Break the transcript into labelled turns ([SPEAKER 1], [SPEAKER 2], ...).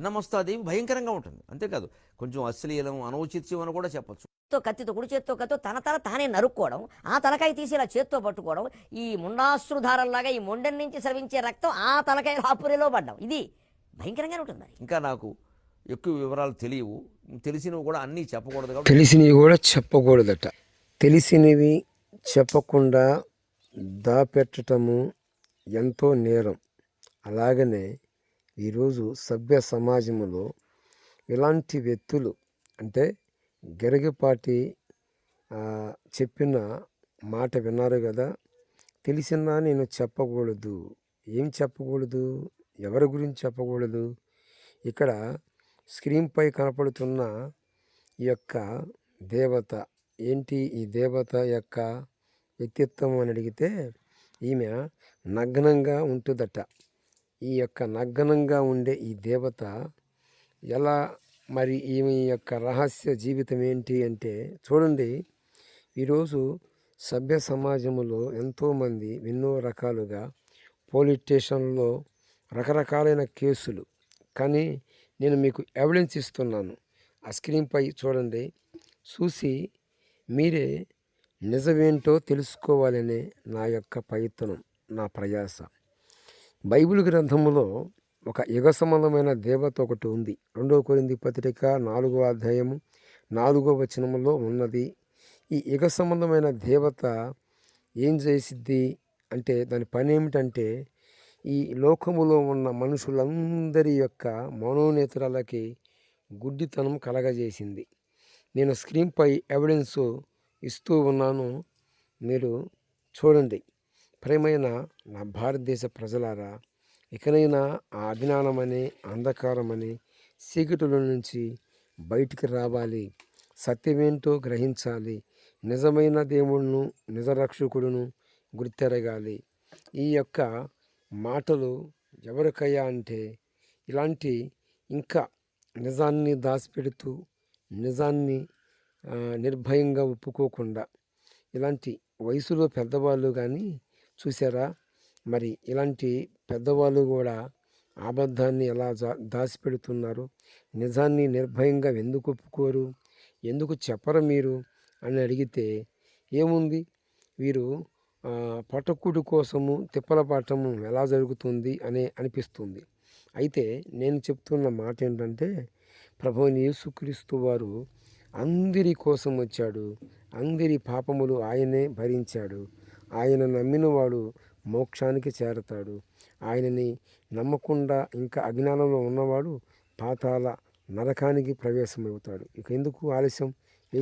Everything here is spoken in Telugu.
[SPEAKER 1] చిన్న మస్తాదేవి భయంకరంగా ఉంటుంది. అంతేకాదు కొంచెం అశ్లీలం అనౌచిత్యం అని కూడా చెప్పచ్చు.
[SPEAKER 2] తో కత్తితో కుడి చేత్తో కత్తితో తన తల తానే నరుక్కోవడం ఆ తలకాయ తీసి ఇలా చేత్తో పట్టుకోవడం ఈ ముండాశ్రుధారల్లాగా ఈ మొండెం నుంచి స్రవించే రక్తం ఆ తలకాయ హాపురిలో పడ్డం. ఇది భయంకరంగానే ఉంటుంది మరి.
[SPEAKER 1] ఇంకా నాకు ఎక్కువ వివరాలు తెలియవు. తెలిసినవి కూడా అన్నీ చెప్పకూడదు కాబట్టి
[SPEAKER 3] తెలిసినవి కూడా చెప్పకూడదట. తెలిసినవి చెప్పకుండా దాపెట్టటము ఎంతో నేరం. అలాగనే ఈరోజు సభ్య సమాజంలో ఇలాంటి వ్యక్తులు అంటే గరిగపాటి చెప్పిన మాట విన్నారు కదా తెలిసినా నేను చెప్పకూడదు. ఏం చెప్పకూడదు? ఎవరి గురించి చెప్పకూడదు? ఇక్కడ స్క్రీన్పై కనపడుతున్న ఈ యొక్క దేవత ఏంటి ఈ దేవత యొక్క వ్యక్తిత్వం అని అడిగితే ఈమె నగ్నంగా ఉంటుందట. ఈ యొక్క నగ్నంగా ఉండే ఈ దేవత ఎలా మరి ఈమె యొక్క రహస్య జీవితం ఏంటి అంటే చూడండి ఈరోజు సభ్య సమాజంలో ఎంతోమంది ఎన్నో రకాలుగా పోలీస్ స్టేషన్లో రకరకాలైన కేసులు. కానీ నేను మీకు ఎవిడెన్స్ ఇస్తున్నాను. ఆ స్క్రీన్పై చూడండి చూసి మీరే నిజమేంటో తెలుసుకోవాలనే నా యొక్క ప్రయత్నం నా ప్రయాస. బైబిల్ గ్రంథములో ఒక యుగ సంబంధమైన దేవత ఒకటి ఉంది. రెండవ కొరింది పత్రిక నాలుగో అధ్యాయము నాలుగో వచనములో ఉన్నది. ఈ యుగ సంబంధమైన దేవత ఏం చేసిద్ది అంటే దాని పని ఏమిటంటే ఈ లోకములో ఉన్న మనుషులందరి యొక్క మనోనేతరాలకి గుడ్డితనం కలగజేసింది. నేను స్క్రీన్పై ఎవిడెన్స్ ఇస్తూ ఉన్నాను. మీరు చూడండి. ప్రేమైన నా భారతదేశ ప్రజలారా ఇకనైనా ఆ అజ్ఞానమని అంధకారమని చీకటిలో నుంచి బయటికి రావాలి. సత్యమేంటో గ్రహించాలి. నిజమైన దేవుడును నిజరక్షకుడును గుర్తెరగాలి. ఈ యొక్క మాటలు ఎవరికయ్యా అంటే ఇలాంటి ఇంకా నిజాన్ని దాచిపెడుతూ నిజాన్ని నిర్భయంగా ఒప్పుకోకుండా ఇలాంటి వయసులో పెద్దవాళ్ళు కానీ చూసారా మరి ఇలాంటి పెద్దవాళ్ళు కూడా అబద్ధాన్ని ఎలా జా దాచిపెడుతున్నారు? నిజాన్ని నిర్భయంగా ఎందుకు ఒప్పుకోరు? ఎందుకు చెప్పరు మీరు? అని అడిగితే ఏముంది? వీరు ఆ, పటకుడు కోసము తిప్పల పాఠము ఎలా జరుగుతుంది అనే అనిపిస్తుంది. అయితే నేను చెప్తున్న మాట ఏంటంటే ప్రభు యేసుక్రీస్తు వారు అందరి కోసం వచ్చాడు. అందరి పాపములు ఆయనే భరించాడు. ఆయన నమ్మినవాడు మోక్షానికి చేరతాడు. ఆయనని నమ్మకుండా ఇంకా అజ్ఞానంలో ఉన్నవాడు పాతాల నరకానికి ప్రవేశమవుతాడు. ఇక ఎందుకు ఆలస్యం?